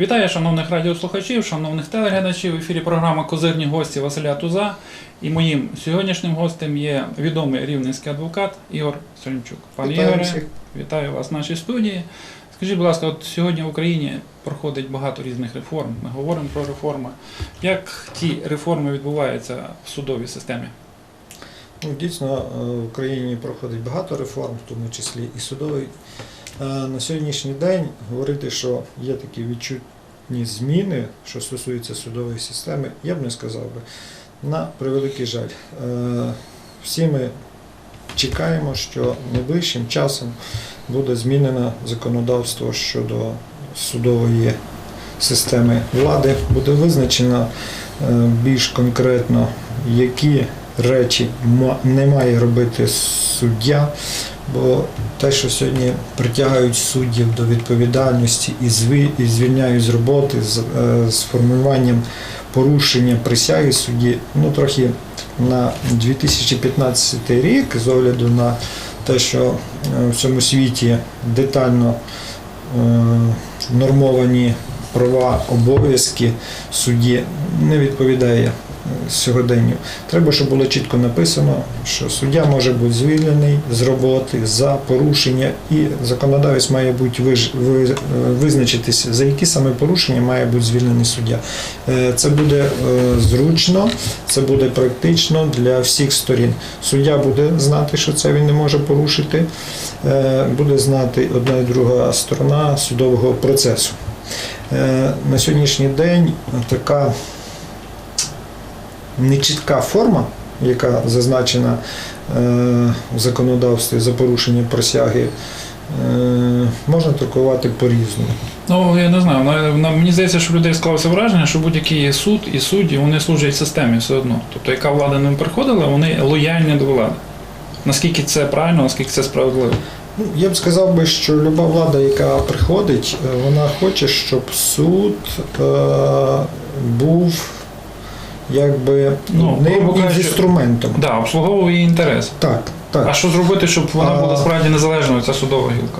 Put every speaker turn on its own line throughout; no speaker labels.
Вітаю шановних радіослухачів, шановних телеглядачів. В ефірі програма Козирні гості Василя Туза. І моїм сьогоднішнім гостем є відомий рівненський адвокат Ігор Солімчук. Пане
Вітаю
Ігоре,
всіх.
вітаю вас в нашій студії. Скажіть, будь ласка, от сьогодні в Україні проходить багато різних реформ. Ми говоримо про реформи. Як ті реформи відбуваються в судовій системі?
Ну, дійсно, е, в Україні проходить багато реформ, в тому числі і судовий. Е, На сьогоднішній день говорити, що є такі відчутні зміни, що стосуються судової системи, я б не сказав би. На превеликий жаль. Е, Всі ми чекаємо, що найближчим часом буде змінено законодавство щодо судової системи влади, буде визначено е, більш конкретно, які речі не має робити суддя, бо те, що сьогодні притягають суддів до відповідальності і звільняють з роботи з, е, формуванням порушення присяги судді, ну трохи на 2015 рік, з огляду на те, що е, в цьому світі детально е, нормовані права, обов'язки судді не відповідає сьогоденню. Треба, щоб було чітко написано, що суддя може бути звільнений з роботи за порушення, і законодавець має бути визначитися, за які саме порушення має бути звільнений суддя. Е, Це буде е, зручно, це буде практично для всіх сторін. Суддя буде знати, що це він не може порушити, е, буде знати одна і друга сторона судового процесу. На сьогоднішній день така нечітка форма, яка зазначена е, в законодавстві за порушення присяги, е, можна трактувати по-різному.
Ну, я не знаю. на- на- Мені здається, що людей склалося враження, що будь-який суд і судді вони служать системі все одно. Тобто, яка влада ним приходила, вони лояльні до влади. Наскільки це правильно, наскільки це справедливо?
Ну, Я б сказав би, що люба влада, яка приходить, е, вона хоче, щоб суд е, був якби
Ну,
ним і
кажучи,
інструментом.
Да, обслуговує її інтерес.
Так, так.
А що зробити, щоб вона
А-
була справді незалежною, ця судова гілка?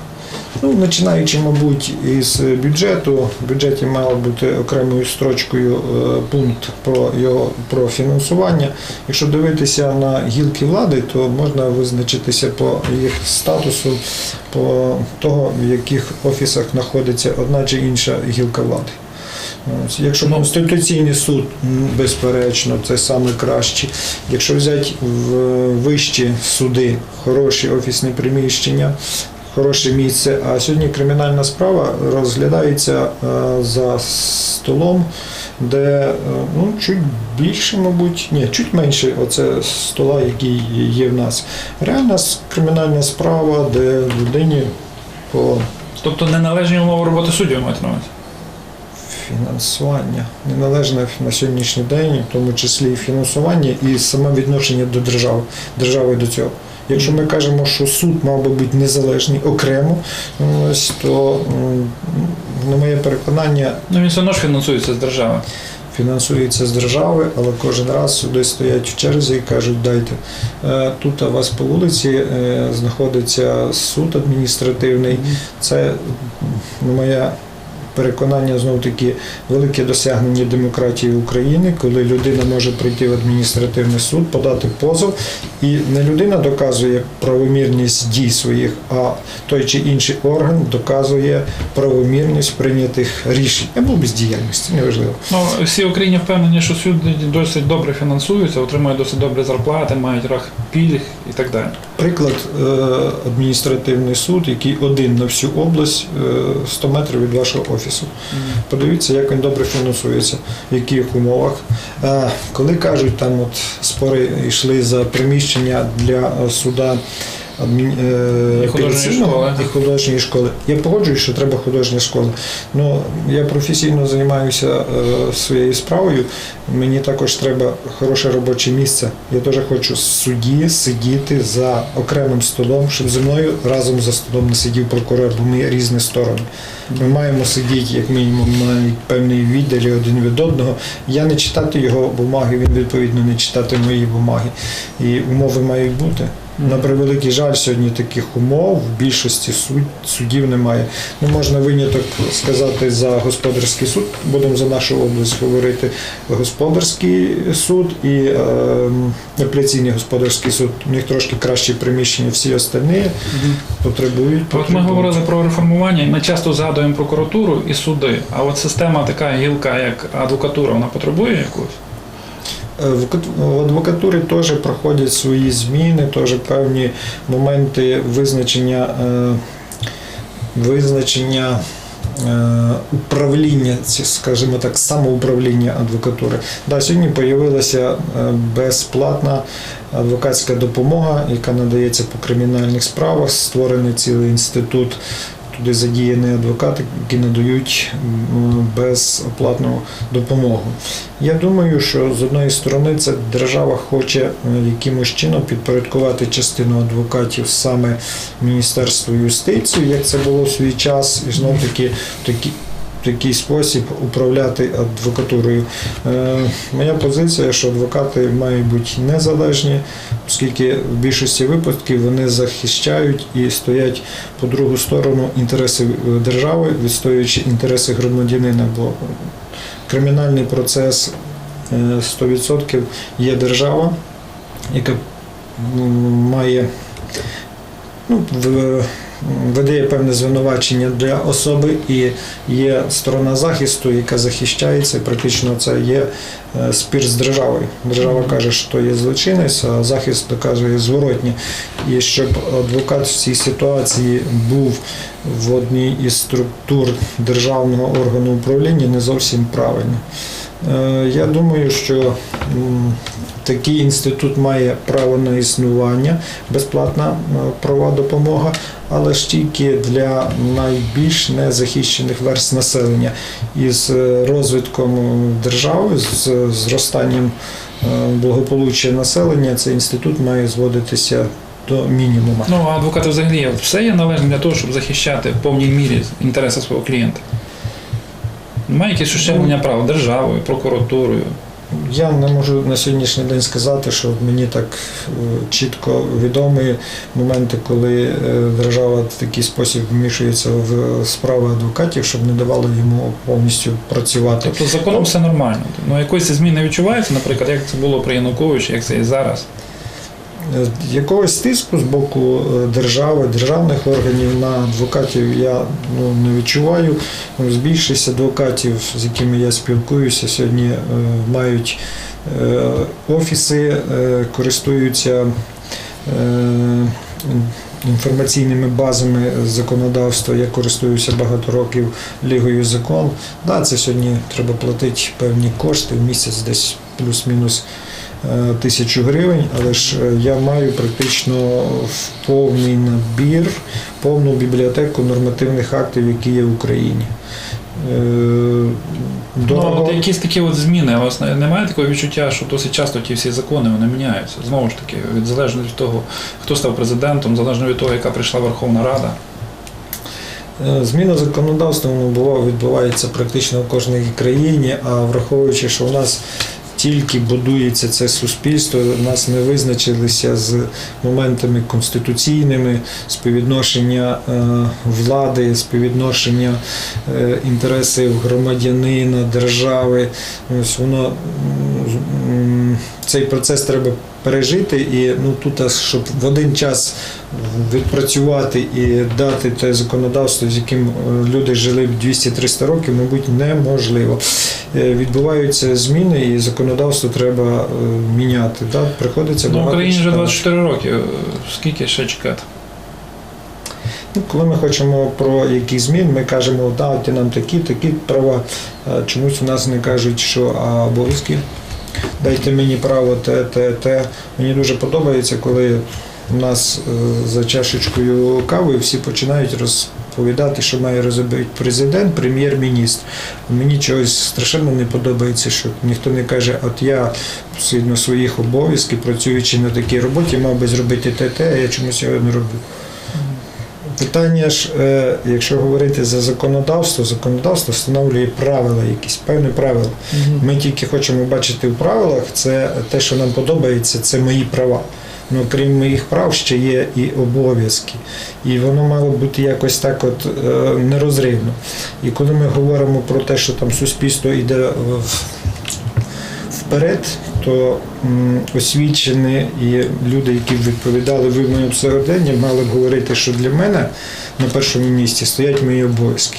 Ну, починаючи, мабуть, із бюджету, в бюджеті мала бути окремою строчкою е, пункт про його про фінансування. Якщо дивитися на гілки влади, то можна визначитися по їх статусу, по того, в яких офісах знаходиться одна чи інша гілка влади. Якщо. Конституційний суд, безперечно, це саме краще. Якщо взяти в вищі суди, хороші офісні приміщення, хороше місце. А сьогодні кримінальна справа розглядається е, за столом, де е, ну, чуть більше, мабуть, ні, чуть менше оце стола, який є в нас. Реальна кримінальна справа, де людині по
Тобто неналежні умови роботи суддів мають на увазі.
Фінансування неналежне на сьогоднішній день, в тому числі і фінансування, і саме відношення до держави, держави до цього. Якщо ми кажемо, що суд мав би бути незалежний окремо, ось, то на моє переконання
Ну він все одно ж фінансується з держави.
фінансується з держави, але кожен раз суди стоять в черзі і кажуть, дайте. Е, Тут у вас по вулиці е, знаходиться суд адміністративний. Це м, на моє переконання знову таки велике досягнення демократії України, коли людина може прийти в адміністративний суд, подати позов, і не людина доказує правомірність дій своїх, а той чи інший орган доказує правомірність прийнятих рішень або бездіяльності, неважливо.
Ну, всі Україні впевнені, що суди досить добре фінансуються, отримують досить добрі зарплати, мають рах пільг і так далі.
Приклад е, адміністративний суд, який один на всю область, е, 100 метрів від вашого офісу. Подивіться, як він добре фінансується, в яких умовах. Е, Коли кажуть, там от спори йшли за приміщення для е, суда адмін... е,
І художньої школи.
і художньої школи. Я погоджуюсь, що треба художня школа. Ну я професійно займаюся е, своєю справою. Мені також треба хороше робоче місце. Я теж хочу судді сидіти за окремим столом, щоб зі мною разом за столом не сидів прокурор, бо ми різні сторони. Ми маємо сидіти, як мінімум, на певній віддалі один від одного. Я не читати його бумаги, він відповідно не читати мої бумаги. І умови мають бути. На превеликий жаль, сьогодні таких умов в більшості суд, судів немає. Ну, можна виняток сказати за господарський суд, будемо за нашу область говорити. Господарський суд і е, апеляційний господарський суд. У них трошки кращі приміщення, всі остальні потребують.
От ми говорили про реформування, і ми часто згадуємо прокуратуру і суди. А от система така гілка, як адвокатура, вона потребує якогось?
Е, В адвокатурі теж проходять свої зміни, теж певні моменти визначення, е, визначення е, управління, скажімо так, самоуправління адвокатури. Да, сьогодні з'явилася безплатна адвокатська допомога, яка надається по кримінальних справах. Створений цілий інститут. Туди задіяні адвокати, які надають безплатну допомогу. Я думаю, що з одної сторони це держава хоче е, якимось чином підпорядкувати частину адвокатів саме Міністерству юстиції, як це було в свій час, і знов таки такі. В такий спосіб управляти адвокатурою. Е, моя позиція, що адвокати мають бути незалежні, оскільки в більшості випадків вони захищають і стоять по другу сторону інтереси е, держави, відстоюючи інтереси громадянина. Бо кримінальний процес е, 100% є держава, яка має ну, в- видає певне звинувачення для особи, і є сторона захисту, яка захищається. І Практично це є е, спір з державою. Держава каже, що є злочинець, а захист доказує зворотні. І щоб адвокат в цій ситуації був в одній із структур державного органу управління, не зовсім правильно. Е, Я думаю, що такий інститут має право на існування, безплатна е, права допомога, але ж тільки для найбільш незахищених верст населення. Із е, розвитком держави, з зростанням благополуччя населення, цей інститут має зводитися до мінімуму.
Ну, а адвокати взагалі все є належне для того, щоб захищати в повній мірі інтереси свого клієнта. Немає якесь ущемлення прав державою, прокуратурою.
Я не можу на сьогоднішній день сказати, що мені так е, чітко відомі моменти, коли е, держава в такий спосіб вмішується в справи адвокатів, щоб не давало йому повністю працювати.
Тобто законом все нормально. Ну, якоїсь зміни відчувається, наприклад, як це було при Януковичі, як це і зараз.
Е, Якогось тиску з боку е, держави, державних органів на адвокатів я ну, не відчуваю. Ну, З більшість адвокатів, з якими я спілкуюся, сьогодні е, мають офіси, користуються інформаційними базами законодавства. Я користуюся багато років Лігою закон. Да, це сьогодні треба платити певні кошти в місяць десь плюс-мінус тисячу гривень, але ж е, я маю практично повний набір, повну бібліотеку нормативних актів, які є в Україні. Е,
Ну, от якісь такі от зміни, у вас немає такого відчуття, що досить часто ті всі закони вони міняються. Знову ж таки, від залежно від того, хто став президентом, залежно від того, яка прийшла Верховна Рада.
Е, Зміна законодавства було відбувається практично в кожній країні, а враховуючи, що у нас тільки будується це суспільство, нас не визначилися з моментами конституційними, співвідношення е, влади, співвідношення е, інтересів громадянина, держави. Воно цей процес треба пережити і ну тут, щоб в один час відпрацювати і дати те законодавство, з яким е, люди жили 200-300 років, мабуть, неможливо. Е, Відбуваються зміни, і законодавство треба е, міняти. Да? Приходиться
Ну,
багато
Україні вже 24 роки. Скільки ще чекати?
Ну, коли ми хочемо про якісь змін, ми кажемо, дайте нам такі, такі права. Чомусь у нас не кажуть, що а обов'язки. Дайте мені право те, те, те. Мені дуже подобається, коли у нас е, за чашечкою кави всі починають розповідати, що має розробити президент, прем'єр-міністр. Мені чогось страшенно не подобається, що ніхто не каже, от я згідно своїх обов'язків, працюючи на такій роботі, мав би зробити те, те, а я чомусь його не роблю. Питання ж, е, якщо говорити за законодавство, законодавство встановлює правила, якісь певні правила. Ми тільки хочемо бачити в правилах, це те, що нам подобається, це мої права. ну, крім моїх прав, ще є і обов'язки. І воно мало бути якось так от е, нерозривно. І коли ми говоримо про те, що там суспільство йде вперед, то освічені і люди, які відповідали вимогам сьогодення, мали б говорити, що для мене на першому місці стоять мої обов'язки.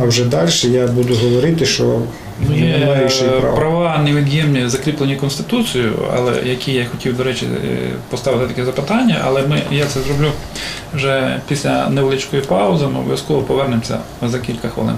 А вже далі я буду говорити, що
Ну,
не маю ще й
е,
права.
права невід'ємні, закріплені Конституцією, але які я хотів, до речі, е, поставити таке запитання, але ми, я це зроблю вже після невеличкої паузи, ми обов'язково повернемося за кілька хвилин.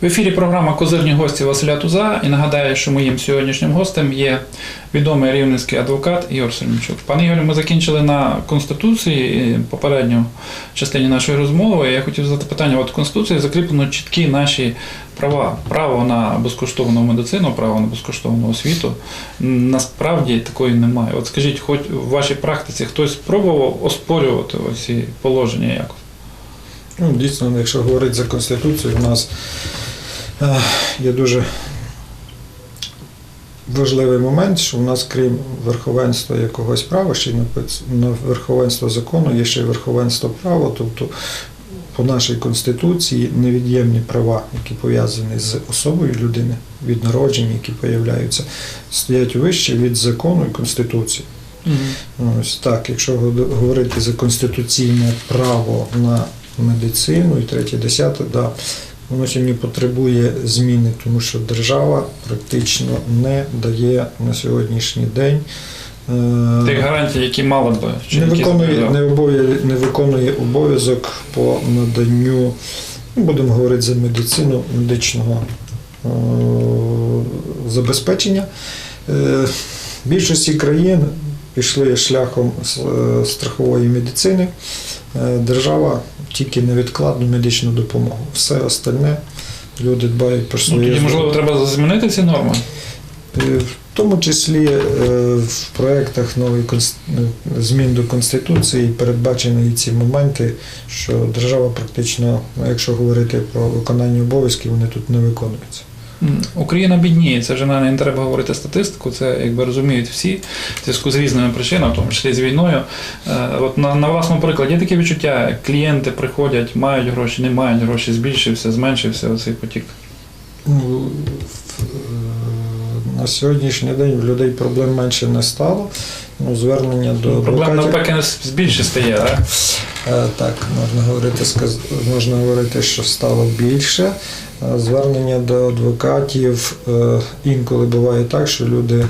В ефірі програма Козирні гості Василя Туза. І нагадаю, що моїм сьогоднішнім гостем є відомий рівненський адвокат Ігор Сельмічук. Пане Ігорю, ми закінчили на Конституції попередню частині нашої розмови. Я хотів задати питання: от Конституції закріплено чіткі наші права: право на безкоштовну медицину, право на безкоштовну освіту. Насправді такої немає. От скажіть, хоч в вашій практиці хтось пробував оспорювати оці положення якось?
Ну, дійсно, якщо говорити за Конституцію, у нас є дуже важливий момент, що у нас, крім верховенства якогось права, ще й на верховенство закону, є ще й верховенство права, тобто по нашій Конституції невід'ємні права, які пов'язані з особою людини від народження, які появляються, стоять вище від закону і Конституції. Ось так, якщо говорити за конституційне право на медицину і третє, десяте, да, воно сьогодні потребує зміни, тому що держава практично не дає на сьогоднішній день. е,
Тих гарантій, які мали би чи
не виконує, не, обов'я- не виконує обов'язок по наданню, ну, будемо говорити за медицину, медичного е, забезпечення. Е, більшості країн пішли шляхом е, страхової медицини. Е, держава тільки невідкладну медичну допомогу. Все остальне люди дбають про
Ну,
своє
тоді, можливо, треба змінити ці норми.
Е, В тому числі е, в проєктах нової змін до Конституції передбачені і ці моменти, що держава практично, ну, якщо говорити про виконання обов'язків, вони тут не виконуються.
Україна бідніє, це вже не треба говорити статистику, це якби розуміють всі в зв'язку з різними причинами, в тому числі з війною. Е, От на, на власному прикладі є таке відчуття, клієнти приходять, мають гроші, не мають гроші, збільшився, зменшився оцей потік.
Ну, е, На сьогоднішній день в людей проблем менше не стало. Ну, звернення до
Проблем
адвокатів.
навпаки збільше стає, так?
Е, Так, можна говорити, можна говорити, що стало більше. Е, Звернення до адвокатів е, інколи буває так, що люди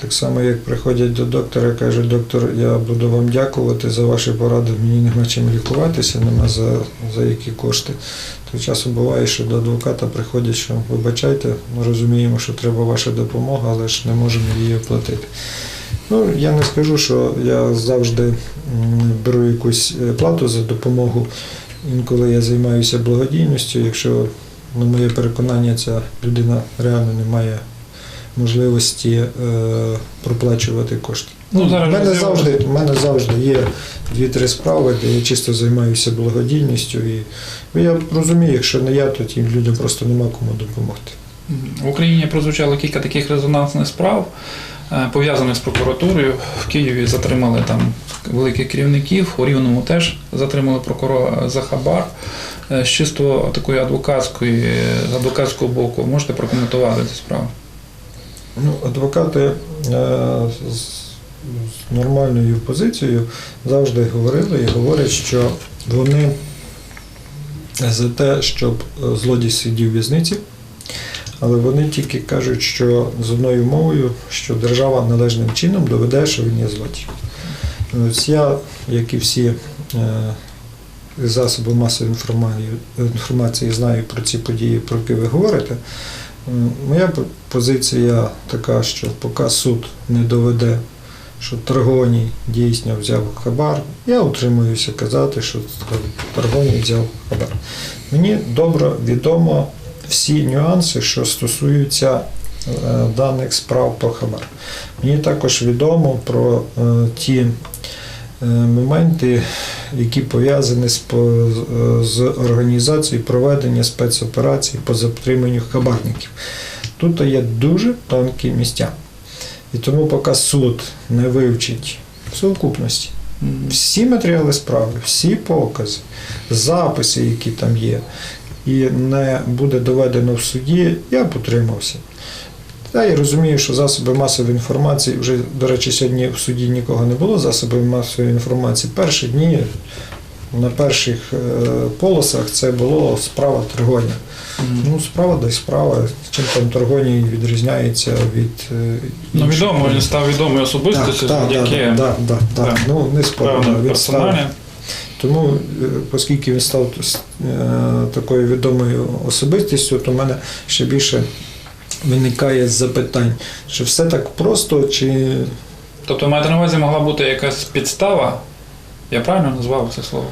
так само, як приходять до доктора, кажуть, доктор, я буду вам дякувати за ваші поради, мені нема чим лікуватися, нема за, за які кошти. То часом буває, що до адвоката приходять, що вибачайте, ми розуміємо, що треба ваша допомога, але ж не можемо її оплатити. Ну, я не скажу, що я завжди беру якусь е, плату за допомогу. Інколи я займаюся благодійністю, якщо, на моє переконання, ця людина реально не має можливості е, проплачувати кошти.
Ну, зараз
в, мене завжди, в мене завжди є дві-три справи, де я чисто займаюся благодійністю. І я розумію, якщо не я, то тим людям просто нема кому допомогти.
В Україні прозвучало кілька таких резонансних справ, е, пов'язаних з прокуратурою. В Києві затримали там великих керівників, у Рівному теж затримали прокурора за хабар. Е, З чисто такої адвокатської, адвокатського боку можете прокоментувати цю справу?
Ну, адвокати е, з, нормальною позицією завжди говорили і говорять, що вони за те, щоб злодій сидів в в'язниці, але вони тільки кажуть, що з одною мовою, що держава належним чином доведе, що він є злодій. Ось я, як і всі е, засоби масової інформації, знаю про ці події, про які ви говорите. Моя позиція така, що поки суд не доведе, що Таргоній дійсно взяв хабар, я утримуюся казати, що Таргоній взяв хабар. Мені добре відомо всі нюанси, що стосуються е, даних справ по хабар. Мені також відомо про е, ті е, моменти, які пов'язані з, організацією проведення спецоперацій по затриманню хабарників. Тут є дуже тонкі місця. І тому, поки суд не вивчить в сукупності всі матеріали справи, всі покази, записи, які там є, і не буде доведено в суді, я б утримався. Та я розумію, що засоби масової інформації, вже, до речі, сьогодні в суді нікого не було засобів масової інформації. Перші дні на перших е, полосах це було справа торгоня. Ну, справа й справа. Чим там торгоній відрізняється від. е,
Ну, відомо, він став відомою особистостю
Так, так,
завдяки
так, так, так, так.
Так.
Ну, не спорно. Тому, е, оскільки він став е, такою відомою особистістю, то в мене ще більше виникає запитань, чи все так просто, чи
Тобто, маєте на увазі, могла бути якась підстава. Я правильно назвав це слово?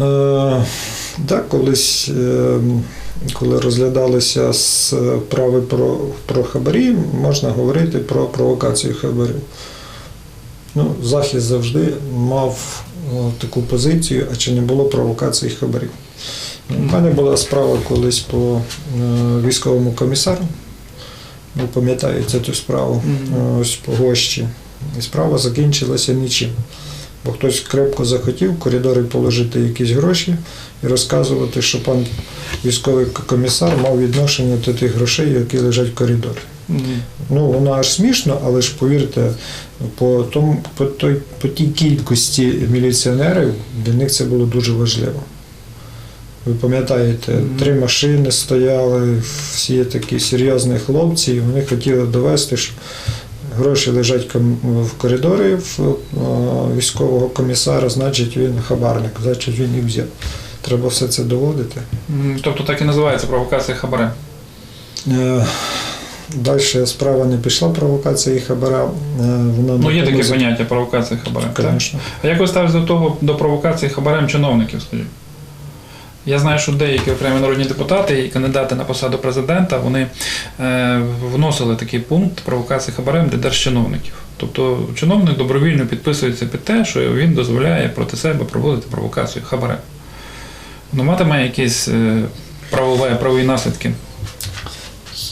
Е, Так, колись, е, коли розглядалися справи про, про хабарі, можна говорити про провокацію хабарів. Ну, Захист завжди мав е, таку позицію, а чи не було провокації хабарів. У мене була справа колись по е, військовому комісару. Ви пам'ятаєте цю справу е, ось по гощі. І справа закінчилася нічим. Бо хтось крепко захотів в коридорі положити якісь гроші і розказувати, що пан військовий комісар мав відношення до тих грошей, які лежать в коридорі. Ну, воно аж смішно, але ж повірте, по, тому, по, той, по тій кількості міліціонерів для них це було дуже важливо. Ви пам'ятаєте, три машини стояли, всі такі серйозні хлопці, і вони хотіли довести, що гроші лежать в коридорі в е, військового комісара, значить він хабарник, значить він їх взяв. Треба все це доводити.
Тобто так і називається провокація хабарем.
Е, Далі справа не пішла провокація і хабара. е, Вона
Ну, є таке поняття провокація хабарем. так? А як ви ставитесь до того до провокації хабарем чиновників, скажіть? Я знаю, що деякі окремі народні депутати і кандидати на посаду президента вони е, вносили такий пункт провокації хабарем для держчиновників. Тобто чиновник добровільно підписується під те, що він дозволяє проти себе проводити провокацію хабарем. Ну, матиме якісь е, правове, правові наслідки.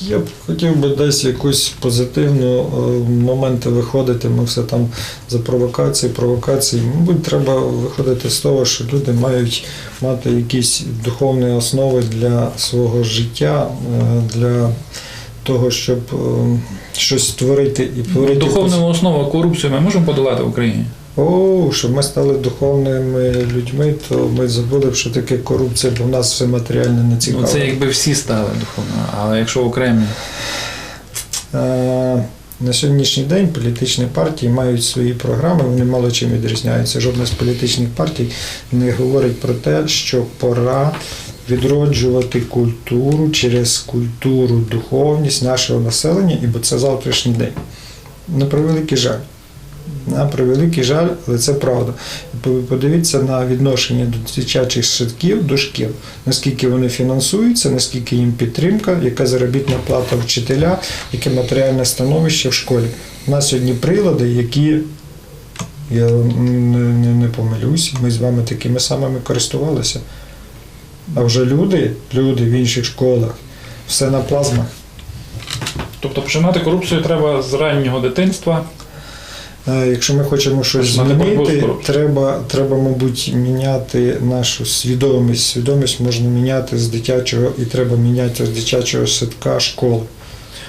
Я б хотів би десь якусь позитивну е, моменти виходити. Ми все там за провокації, провокації. Мабуть, треба виходити з того, що люди мають мати якісь духовні основи для свого життя, е, для того, щоб е, щось створити і творити.
Духовна основа корупцію ми можемо подолати в Україні.
О, щоб ми стали духовними людьми, то ми забули, що таке корупція, бо в нас все матеріальне не
Ну, це якби всі стали духовно, але якщо окремі.
Е, На сьогоднішній день політичні партії мають свої програми, вони мало чим відрізняються. Жодна з політичних партій не говорить про те, що пора відроджувати культуру через культуру, духовність нашого населення, і бо це завтрашній день. На превеликий жаль. На превеликий жаль, але це правда. Подивіться на відношення до дитячих садків до шкіл, наскільки вони фінансуються, наскільки їм підтримка, яка заробітна плата вчителя, яке матеріальне становище в школі. У нас сьогодні прилади, які, я не, не, помилюсь, ми з вами такими самими користувалися. А вже люди, люди в інших школах, все на плазмах.
Тобто починати корупцію треба з раннього дитинства.
Е, Якщо ми хочемо щось змінити, треба, треба, мабуть, міняти нашу свідомість. Свідомість можна міняти з дитячого і треба міняти з дитячого садка школи.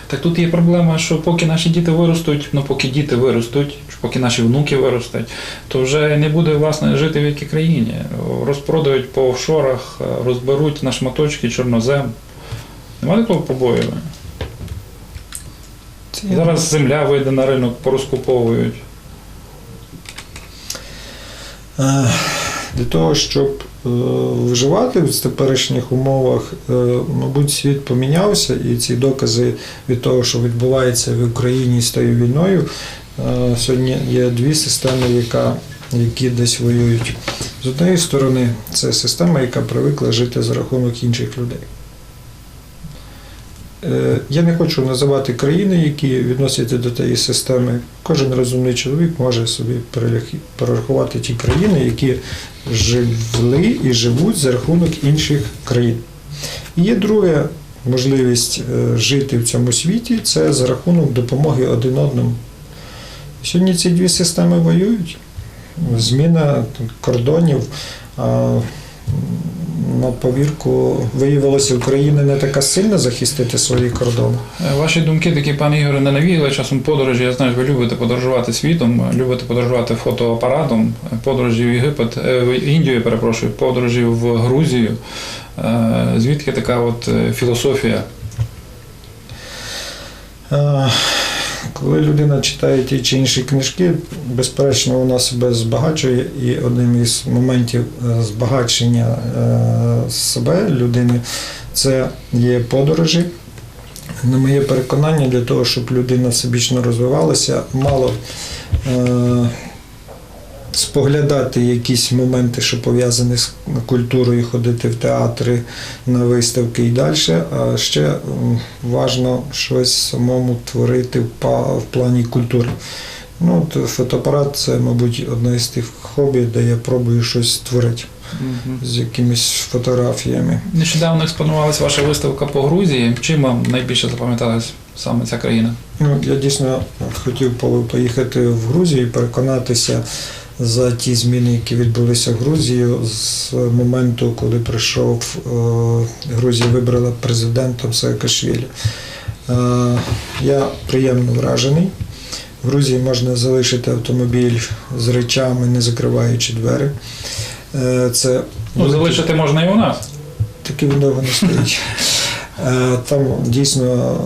Так тут є проблема, що поки наші діти виростуть, ну поки діти виростуть, поки наші внуки виростуть, то вже не буде власне жити в якій країні. Розпродають по офшорах, розберуть на шматочки чорнозем. Нема такого побоювання. Зараз земля вийде на ринок, порозкуповують.
Е, Для того, щоб е, виживати в теперішніх умовах, е, мабуть, світ помінявся, і ці докази від того, що відбувається в Україні з тою війною, сьогодні є дві системи, яка, які десь воюють. З однієї сторони, це система, яка привикла жити за рахунок інших людей. Е, Я не хочу називати країни, які відносяться до тієї системи. Кожен розумний чоловік може собі перерахувати ті країни, які жили і живуть за рахунок інших країн. І є друга можливість е, жити в цьому світі це за рахунок допомоги один одному. Сьогодні ці дві системи воюють. Зміна кордонів. На повірку виявилося, Україна не така сильна захистити свої кордони.
Е, Ваші думки такі, пане Ігоре, не навіяли часом подорожі. Я знаю, ви любите подорожувати світом, любите подорожувати фотоапаратом, е, подорожі в Єгипет, е, в Індію, перепрошую, подорожі в Грузію. Звідки така от філософія?
Коли людина читає ті чи інші книжки, безперечно, вона себе збагачує, і одним із моментів е, збагачення е, себе людини це є подорожі. На моє переконання, для того, щоб людина всебічно розвивалася, мало е, споглядати якісь моменти, що пов'язані з культурою, ходити в театри, на виставки і далі. А ще важно щось самому творити в па- в плані культури. Ну, от фотоапарат це, мабуть, одне з тих хобі, де я пробую щось творити з якимись фотографіями.
Нещодавно експонувалася ваша виставка по Грузії. Чим вам найбільше запам'яталась саме ця країна?
Ну, я дійсно хотів поїхати в Грузію і переконатися за ті зміни, які відбулися в Грузії з моменту, коли прийшов е, Грузія вибрала президентом Саакашвілі. Е, Я приємно вражений. В Грузії можна залишити автомобіль з речами, не закриваючи двері. Е, Це
Ну, залишити можна і у нас.
Таки він довго не стоїть. Там дійсно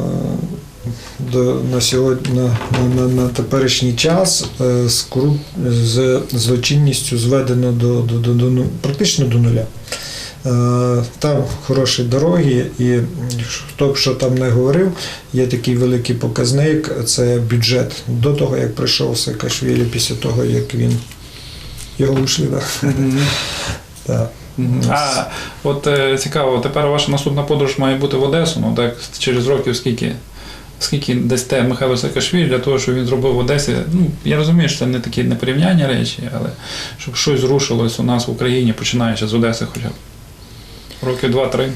на, сьогодні, на, на, на, теперішній час е, з, коруп, з злочинністю зведено до, до, до, до ну, практично до нуля. Е, Там хороші дороги, і хто б що там не говорив, є такий великий показник це бюджет до того, як прийшов Саакашвілі, після того, як він його ушли. Да. Да.
А от е, цікаво, тепер ваша наступна подорож має бути в Одесу. Ну так через років скільки? Скільки дасте Михайло Саакашвілі для того, щоб він зробив в Одесі? Ну я розумію, що це не такі непорівняння речі, але щоб щось зрушилось у нас в Україні, починаючи з Одеси, хоча б років два-три.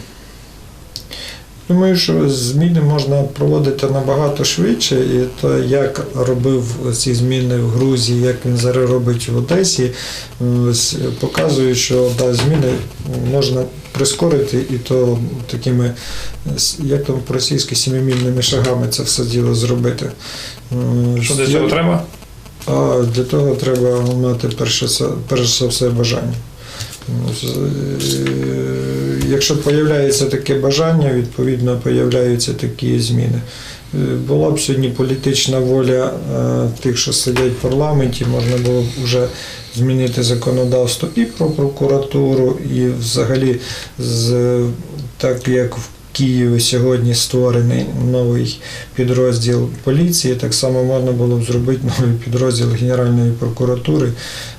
Думаю, що зміни можна проводити набагато швидше, і то, як робив ці зміни в Грузії, як він зараз робить в Одесі, показує, що да, зміни можна прискорити, і то такими, як там по-російськи, сімимільними шагами це все діло зробити. Е,
Що для цього треба?
а для того треба мати перше, перш за все бажання. Якщо з'являється таке бажання, відповідно з'являються такі зміни. Е, Була б сьогодні політична воля е, тих, що сидять в парламенті, можна було б вже змінити законодавство і про прокуратуру, і взагалі, так як в Києві сьогодні створений новий підрозділ поліції, так само можна було б зробити новий підрозділ Генеральної прокуратури,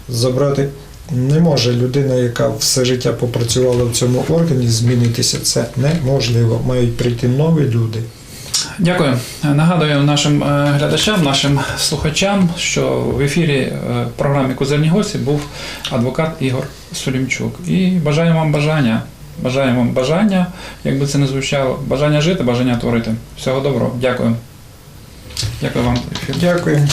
забрати. Не може людина, яка все життя попрацювала в цьому органі, змінитися. Це неможливо. Мають прийти нові люди.
Дякую. Нагадую нашим е, глядачам, нашим слухачам, що в ефірі е, програми Козирні гості був адвокат Ігор Сулімчук. І бажаємо вам бажання. Бажаємо вам бажання, як би це не звучало, бажання жити, бажання творити. Всього доброго. Дякую. Дякую вам.
Дякую.